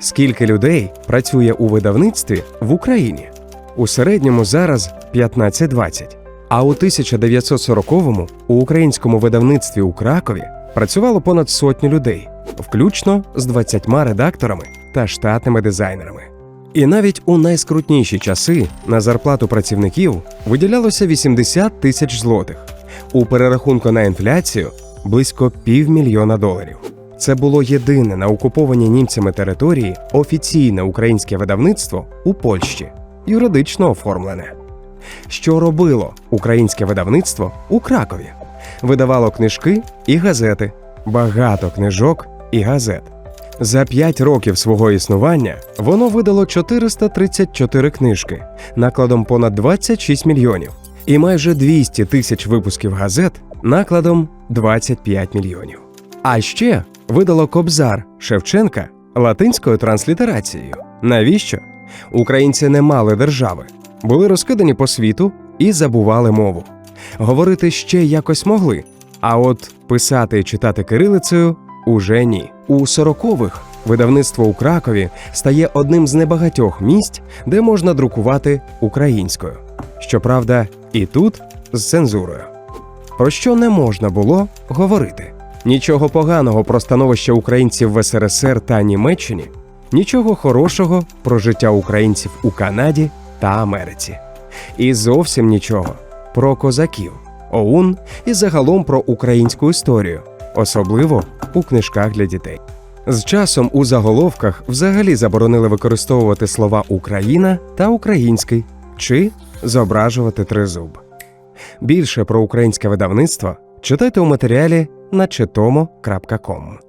Скільки людей працює у видавництві в Україні? У середньому зараз 15-20. А у 1940-му у українському видавництві у Кракові працювало понад сотню людей, включно з 20 редакторами та штатними дизайнерами. І навіть у найскрутніші часи на зарплату працівників виділялося 80 тисяч злотих. У перерахунку на інфляцію близько півмільйона доларів. Це було єдине на окупованій німцями території офіційне українське видавництво у Польщі, юридично оформлене. Що робило українське видавництво у Кракові? Видавало книжки і газети, багато книжок і газет. За п'ять років свого існування воно видало 434 книжки накладом понад 26 мільйонів і майже 200 тисяч випусків газет накладом 25 мільйонів. А ще видало Кобзар Шевченка латинською транслітерацією. Навіщо? Українці не мали держави, були розкидані по світу і забували мову. Говорити ще якось могли, а от писати і читати кирилицею уже ні. У 40-х видавництво у Кракові стає одним з небагатьох місць, де можна друкувати українською. Щоправда, і тут з цензурою. Про що не можна було говорити? Нічого поганого про становище українців в СРСР та Німеччині, нічого хорошого про життя українців у Канаді та Америці. І зовсім нічого про козаків, ОУН і загалом про українську історію, особливо у книжках для дітей. З часом у заголовках взагалі заборонили використовувати слова Україна та український чи зображувати тризуб. Більше про українське видавництво читайте у матеріалі на читомо.com.